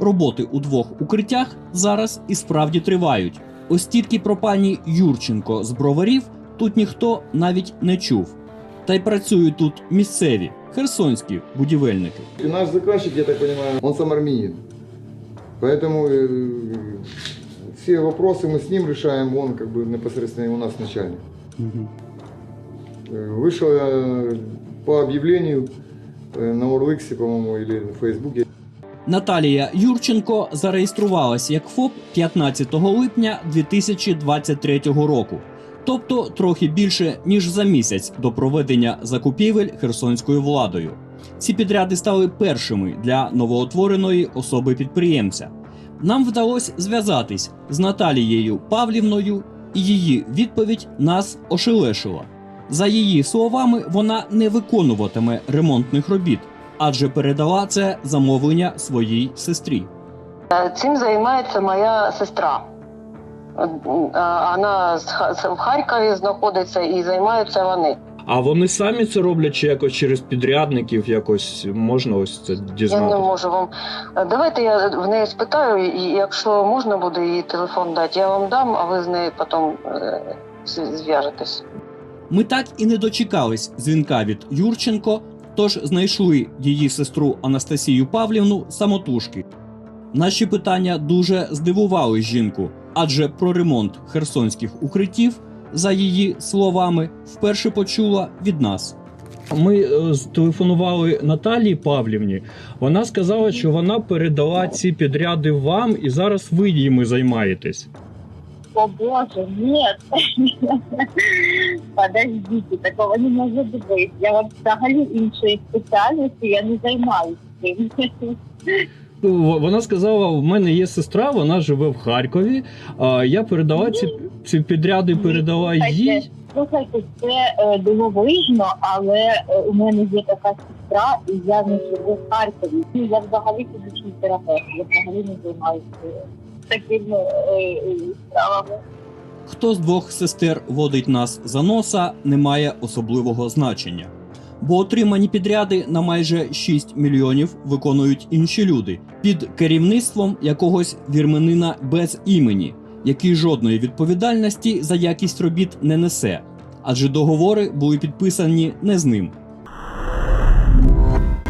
роботи у двох укриттях зараз і справді тривають. Ось тільки про пані Юрченко з броварів тут ніхто навіть не чув. Та й працюють тут місцеві херсонські будівельники. И наш заказчик, я так понимаю, он сам армянин. Поэтому э, все вопросы мы с ним решаем, он как бы непосредственно у нас начальник. Э, Вышел я по объявлению э, на Урлыксе, по-моему, или в Фейсбуке. Наталія Юрченко зареєструвалась як ФОП 15 липня 2023 року, тобто трохи більше ніж за місяць до проведення закупівель херсонською владою. Ці підряди стали першими для новоутвореної особи підприємця. Нам вдалося зв'язатись з Наталією Павлівною, і її відповідь нас ошелешила. За її словами, вона не виконуватиме ремонтних робіт, адже передала це замовлення своїй сестрі. Цим займається моя сестра. Е, Вона з в Харкові знаходиться і займаються вони. А вони самі це роблять чи якось через підрядників, якось можна ось це Я не можу вам. Е, Давайте я в неї спитаю, і якщо можна буде її телефон дати, я вам дам, а ви з нею потім е, зв'яжетесь. Ми так і не дочекались дзвінка від Юрченко, тож знайшли її сестру Анастасію Павлівну самотужки. Наші питання дуже здивували жінку, адже про ремонт херсонських укриттів, за її словами, вперше почула від нас. Ми е, зтелефонували Наталії Павлівні. Вона сказала, що вона передала ці підряди вам, і зараз ви їми займаєтесь. О боже, нет. Подождите, такого не може бути. Я от взагалі іншої спеціальності, я не займаюся цим. Ну, Вона сказала: в мене є сестра, вона живе в Харкові. А я передала ці, ці підряди, передала їй. Слухайте, це е, дивовижно, але е, у мене є така сестра, і я не живу в Харкові. І Я взагалі фізичний терапевт, я взагалі не займаюся такими е, е, справами. Хто з двох сестер водить нас за носа, не має особливого значення. Бо отримані підряди на майже 6 мільйонів виконують інші люди під керівництвом якогось вірменина без імені, який жодної відповідальності за якість робіт не несе, адже договори були підписані не з ним.